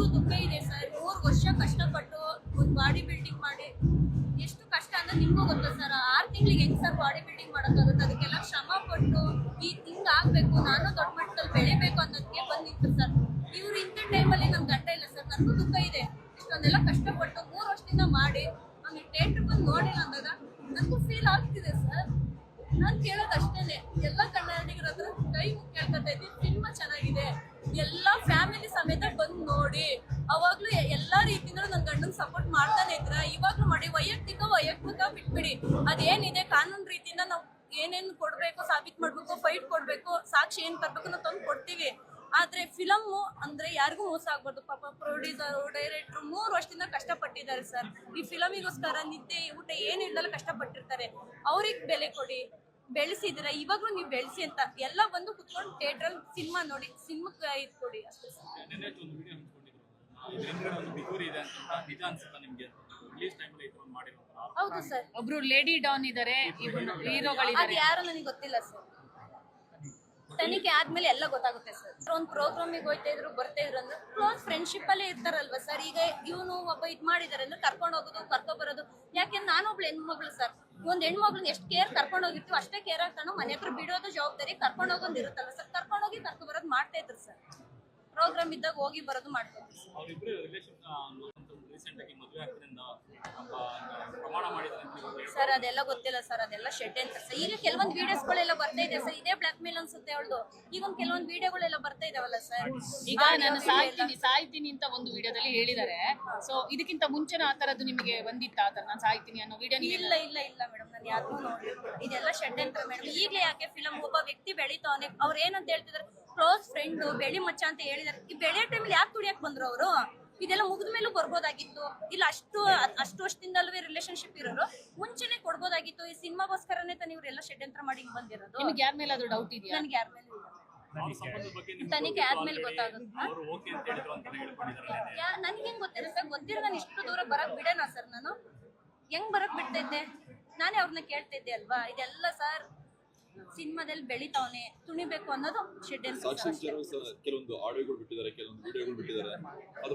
ನನಗೂ ದುಃಖ ಇದೆ ಸರ್. ಮೂರು ವರ್ಷ ಕಷ್ಟಪಟ್ಟು ಒಂದು ಬಾಡಿ ಬಿಲ್ಡಿಂಗ್ ಮಾಡಿ. ಎಷ್ಟು ಕಷ್ಟ ಅಂದ್ರೆ ನಿಮಗೂ ಗೊತ್ತು ಸರ್, ಆರು ತಿಂಗಳಿಗೆ ಹೆಂಗ್ ಸರ್ ಬಾಡಿ ಬಿಲ್ಡಿಂಗ್ ಮಾಡೋಕ್ಕಾಗುತ್ತೆ ಅದಕ್ಕೆಲ್ಲ ಶ್ರಮ ಪಟ್ಟು ಈ ತಿಂಗ್ ಆಗ್ಬೇಕು, ನಾನು ದೊಡ್ಡ ಮಟ್ಟದಲ್ಲಿ ಬೆಳಿಬೇಕು ಅನ್ನೋದಕ್ಕೆ ಬಂದಿತ್ತು ಸರ್. ಇವ್ರು ಇಂಥ ಟೈಮಲ್ಲಿ ನನ್ ಗಂಟ ಇಲ್ಲ ಸರ್, ನನಗೂ ದುಃಖ ಇದೆ. ಇಷ್ಟೊಂದೆಲ್ಲ ಕಷ್ಟಪಟ್ಟು ಮೂರು ವರ್ಷದಿಂದ ಮಾಡಿ ಅವ್ನಿಗೆ ಥಿಯೇಟ್ರ್ ಬಂದು ನೋಡಿಲ್ಲ ಅಂದಾಗ ನನಗೂ ಫೀಲ್ ಆಗ್ತಿದೆ ಸರ್. ನಾನು ಕೇಳೋದು ಅಷ್ಟೇನೆ. ಎಲ್ಲ ಕನ್ನಡಿಗರ ಹತ್ರ ಕೈ ಕೇಳ್ಕೊತಾ ಇದ್ದೀನಿ ಸಿನಿಮಾ ಚೆನ್ನಾಗಿದೆ. ಎಲ್ಲ ಫ್ಯಾಮಿಲಿ ಸಮೇತ ಬಂದು ನೋಡಿ, ಅವಾಗ್ಲೂ ಎಲ್ಲ ರೀತಿಯಿಂದ ನನ್ ಗಂಡನ್ ಸಪೋರ್ಟ್ ಮಾಡ್ತಾನೆ ಇದ್ರ. ಇವಾಗ್ಲೂ ಮಾಡಿ, ವೈಯಕ್ತಿಕ ವೈಯಕ್ತಿಕ ಬಿಟ್ಬಿಡಿ. ಅದೇನಿದೆ? ಕಾನೂನು ರೀತಿಯಿಂದ ನಾವು ಏನೇನು ಕೊಡ್ಬೇಕು, ಸಾಬೀತ್ ಮಾಡ್ಬೇಕು ಫೈಟ್ ಕೊಡ್ಬೇಕು, ಸಾಕ್ಷಿ ಏನ್ ತರ್ಬೇಕು ನಾವು ತಂದು ಕೊಡ್ತೀವಿ. ಆದ್ರೆ ಫಿಲಮ್ ಅಂದ್ರೆ ಯಾರಿಗೂ ಮೋಸ ಆಗ್ಬಾರ್ದು. ಪಾಪ ಪ್ರೊಡ್ಯೂಸರ್ ಡೈರೆಕ್ಟರ್ ಮೂರು ವರ್ಷದಿಂದ ಕಷ್ಟಪಟ್ಟಿದ್ದಾರೆ ಸರ್ ಈ ಫಿಲಮಿಗೋಸ್ಕರ ನಿದ್ದೆ, ಊಟ ಏನು ಕಷ್ಟಪಟ್ಟಿರ್ತಾರೆ. ಅವ್ರಿಗೆ ಬೆಲೆ ಕೊಡಿ. ಬೆಳೆಸಿದಿರ ಇವಾಗಲೂ ನೀವು ಬೆಳೆಸಿ ಅಂತ ಎಲ್ಲ ಬಂದು ಕುತ್ಕೊಂಡು ಥಿಯೇಟ್ರಲ್ಲಿ ಸಿನಿಮಾ ನೋಡಿ ಸಿನಿಮಾ ಇದು ಕೊಡಿ ಅಷ್ಟೇ ಹೌದು ಸರ್ ಒಬ್ರು ಲೇಡಿ ಡಾನ್ ಇದಾರೆ ಹೀರೋಗಳು ಅದು ಹೀರೋಗಳಿದ್ದಾರೆ. ಯಾರು ನನಗೆ ಗೊತ್ತಿಲ್ಲ ಸರ್ ತನಿಖೆ ಆದ್ಮೇಲೆ ಎಲ್ಲ ಗೊತ್ತಾಗುತ್ತೆ ಸರ್. ಒಂದು ಪ್ರೋಗ್ರಾಮಿಗೆ ಹೋಗ್ತಾ ಇದ್ರು, ಬರ್ತಾ ಇದ್ರು ಅಂದ್ರೆ ಕ್ಲೋಸ್ ಫ್ರೆಂಡ್ಶಿಪ್ ಅಲ್ಲೇ ಇರ್ತಾರಲ್ವಾ ಸರ್? ಈಗ ಇವನು ಒಬ್ಬ ಇದ್ ಮಾಡಿದಾರೆ ಅಂದ್ರೆ ಕರ್ಕೊಂಡು ಹೋಗೋದು ಕರ್ಕೊ ಬರೋದು. ಯಾಕೆಂದ್ರೆ ನಾನೊಬ್ಳು ಹೆಣ್ಮಗಳು ಸರ್. ಒಂದ್ ಹೆಣ್ಮಗ್ಳನ್ನ ಎಷ್ಟು ಕೇರ್ ಕರ್ಕೊಂಡು ಹೋಗಿರ್ತೀವಿ ಅಷ್ಟೇ ಕೇರ್ ಆಗ್ತಾನು. ಮನೆ ಹತ್ರ ಬಿಡೋದು ಜವಾಬ್ದಾರಿ ಕರ್ಕೊಂಡು ಹೋಗೋದು ಇರುತ್ತಲ್ಲ ಸರ್? ಕರ್ಕೊಂಡು ಹೋಗಿ ಕರ್ಕೊ ಬರೋದು ಮಾಡ್ತಾ ಇದ್ರು ಸರ್. ಪ್ರೋಗ್ರಾಮ್ ಇದ್ದಾಗ ಹೋಗಿ ಬರೋದು ಮಾಡ್ಕೊತೀವಿ ರೀಸೆಂಟ್ ಆಗಿ ಮದುವೆ ಪ್ರಮಾಣ ಹೇಳ್ತಾರೆ. ಸರ್ ಅದೆಲ್ಲ ಗೊತ್ತಿಲ್ಲ ಸರ್ ಅದೆಲ್ಲ ಶೆಡ್ ಅಂತ. ಸರ್ ಈಗ ಕೆಲವೊಂದು ವಿಡಿಯೋಸ್ಗಳೆಲ್ಲ ಬರ್ತಾ ಇದೆ ಸರ್ ಇದೇ ಬ್ಲಾಕ್ ಮೇಲ್ ಅನ್ಸುತ್ತೆ ಅವಳದು. ಈಗ ಒಂದು ಕೆಲವೊಂದು ವಿಡಿಯೋಗಳೆಲ್ಲ ಬರ್ತಾ ಇದಾವಲ್ಲ ಸರ್? ಈಗ ನಾನು ಸಾಯ್ತೀನಿ ಸಾಯ್ತೀನಿ ಅಂತ ಒಂದು ವಿಡಿಯೋದಲ್ಲಿ ಹೇಳಿದ್ದಾರೆ. ಸೊ ಇದಕ್ಕಿಂತ ಮುಂಚೆನ ಆ ತರದ್ದು ನಿಮಗೆ ಬಂದಿತ್ತ? ಆ ತರ ನಾನು ಸಾಯ್ತೀನಿ ಅನ್ನೋ ವಿಡಿಯೋ ಇಲ್ಲ ಇಲ್ಲ ಇಲ್ಲ ಮೇಡಮ್ ನಾನು ಯಾರು ನೋಡಿ ಇದೆಲ್ಲ ಶೆಡ್ ಅಂತ ಮೇಡಮ್ ಈಗಲೇ ಯಾಕೆ ಫಿಲಮ್ ಒಬ್ಬ ವ್ಯಕ್ತಿ ಬೆಳಿತಾವನೆ ಅವ್ರು ಏನಂತ ಹೇಳ್ತಿದಾರೆ? ಕ್ಲೋಸ್ ಫ್ರೆಂಡ್ ಬೆಳಿ ಮಚ್ಚ ಅಂತ ಹೇಳಿದಾರೆ. ಈ ಬೆಳೆ ಟೈಮಲ್ಲಿ ಯಾಕೆ ತುಡಿಯಕ್ ಬಂದ್ರು ಅವರು? ಇದೆಲ್ಲ ಮುಗಿದ ಮೇಲೂ ಬರ್ಬೋದಾಗಿತ್ತು. ಇಲ್ಲ ಅಷ್ಟು ಅಷ್ಟು ವರ್ಷದಿಂದಲೂ ರಿಲೇಶನ್ಶಿಪ್ ಇರೋರು ಮುಂಚೆನೆ ಕೊಡ್ಬೋದಾಗಿತ್ತು. ಈ ಸಿನಿಮಾಗೋಸ್ಕರನೇ ತಾನು ಇವರೆಲ್ಲ ಷಡ್ಯಂತ್ರ ಮಾಡಿ ಹಿಂಗ್ ಬಂದಿರೋದು. ನಿಮ್ಗೆ ಯಾರ ಮೇಲೆ ಅದು ಡೌಟ್ ಇದೆಯಾ? ನನಗೆ ಯಾರ ಮೇಲೆ ತನಿಖೆ ಆದ್ಮೇಲೆ ಗೊತ್ತಾಗುತ್ತೆ. ನನ್ಗೆ ಓಕೆ ಅಂತ ಹೇಳಿದ್ರು ಅಂತ ಹೇಳ್ಕೊಂಡಿದ್ದಾರೆ ನೆನ್ನೆ. ಯಾ ನನಗೇನ್ ಗೊತ್ತಿಲ್ಲ ಸರ್ ಗೊತ್ತಿರೋ ನಾನು ಇಷ್ಟು ದೂರ ಬರಕ್ ಬಿಡೋಣ ಸರ್ ನಾನು? ಹೆಂಗ್ ಬರಕ್ ಬಿಡ್ತೈತೆ ಇದ್ದೆ ನಾನೇ ಅವ್ರನ್ನ ಕೇಳ್ತಾ ಇದ್ದೆ ಅಲ್ವಾ? ಇದೆಲ್ಲ ಸರ್ ಸಿನಿಮಾದಲ್ಲಿ ಬೆಳಿತಾವನೆ ತುಣಿಬೇಕು ಅನ್ನೋದು ಶೆಡ್ ಸಾಕ್ಷಿ ಕೆಲವೊಂದು ಆಡಿಯೋಗಳು ಬಿಟ್ಟಿದ್ದಾರೆ ಕೆಲವೊಂದು ವಿಡಿಯೋಗಳು ಬಿಟ್ಟಿದ್ದಾರೆ.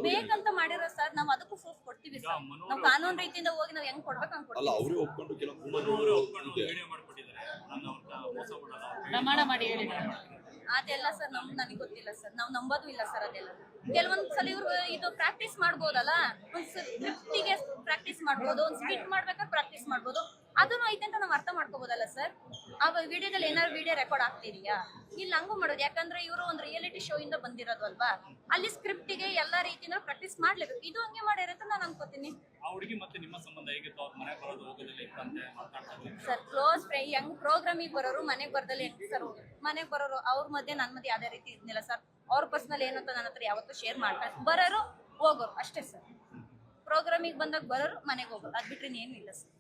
ಬೇಕಂತ ಮಾಡಿರೋ ಸರ್ ನಾವು ಅದಕ್ಕೂ ಪ್ರೂಫ್ ಕೊಡ್ತೀವಿ ಸರ್. ನಾವು ಕಾನೂನು ರೀತಿಯಿಂದ ಹೋಗಿ ನಾವು ಹೆಂಗ್ ಕೊಡ್ಬೇಕು ಹಂಗ್ ಅಲ್ಲ ಕೊಡ್ತೀವಿ. ಅವರೇ ಒಪ್ಕೊಂಡು ಕೆಲವೊಂದು ಅವ್ರು ಒಪ್ಕೊಂಡು ಇದೆ ವಿಡಿಯೋ ನಾನು ಅವ್ರನ್ನ ಮೋಸ ಮಾಡಲ್ಲ ಪ್ರಮಾಣ ಮಾಡಿ ಅದೆಲ್ಲ ಸರ್ ನಮ್ ನನಗೆ ಗೊತ್ತಿಲ್ಲ ಸರ್. ನಾವು ನಂಬೋದು ಇಲ್ಲ ಸರ್ ಅದೆಲ್ಲ. ಕೆಲವೊಂದ್ ಸಲ ಇವ್ರು ಇದು ಪ್ರಾಕ್ಟೀಸ್ ಮಾಡ್ಬೋದಲ್ಲ? ಒಂದ್ ಸ್ಕ್ರಿಪ್ಟಿಗೆ ಪ್ರಾಕ್ಟೀಸ್ ಮಾಡ್ಬೋದು ಒಂದ್ ಸ್ಕಿಟ್ ಮಾಡ್ಬೇಕಾದ್ರೆ ಪ್ರಾಕ್ಟೀಸ್ ಮಾಡ್ಬೋದು. ಅದನ್ನು ಐತೆ ಅಂತ ನಾವು ಅರ್ಥ ಮಾಡ್ಕೋಬೋದಲ್ಲ ಸರ್? ಆ ವಿಡಿಯೋದಲ್ಲಿ ಏನಾದ್ರು ವಿಡಿಯೋ ರೆಕಾರ್ಡ್ ಆಗ್ತಿದೆಯಾ? ಇಲ್ಲ ಹಂಗೂ ಮಾಡೋದು ಯಾಕಂದ್ರೆ ಇವರು ಒಂದು ರಿಯಾಲಿಟಿ ಶೋ ಇಂದ ಬಂದಿರೋದು ಅಲ್ವಾ? ಅಲ್ಲಿ ಸ್ಕ್ರಿಪ್ಟಿಗೆ ಎಲ್ಲಾ ರೀತಿಯಿಂದ ಪ್ರಾಕ್ಟೀಸ್ ಮಾಡ್ಲೇಬೇಕು. ಇದು ಹಂಗೆ ಮಾಡಿರತ್ತ ನಾನು ಅನ್ಕೋತೀನಿ. ಸರ್ ಕ್ಲೋಸ್ ಹೆಂಗ್ ಪ್ರೋಗ್ರಾಮಿಗೆ ಬರೋರು ಮನೆಗೆ ಬರ್ದಲ್ಲಿ ಹೆಂಗ್ ಸರ್ ಮನೆಗೆ ಬರೋರು ಅವ್ರ ಮಧ್ಯೆ ನನ್ನ ಮಧ್ಯೆ ಯಾವ್ದೇ ರೀತಿ ಇದ್ನಿಲ್ಲ ಸರ್? ಅವ್ರ ಪರ್ಸನಲ್ ಏನು ಅಂತ ನನ್ನ ಹತ್ರ ಯಾವತ್ತೂ ಶೇರ್ ಮಾಡ್ತಾರೆ ಬರೋರು ಹೋಗೋರು ಅಷ್ಟೇ ಸರ್. ಪ್ರೋಗ್ರಾಮಿಗೆ ಬಂದಾಗ ಬರೋರು ಮನೆಗೆ ಹೋಗೋರು. ಅದ್ ಬಿಟ್ರೆ ಏನು ಇಲ್ಲ ಸರ್.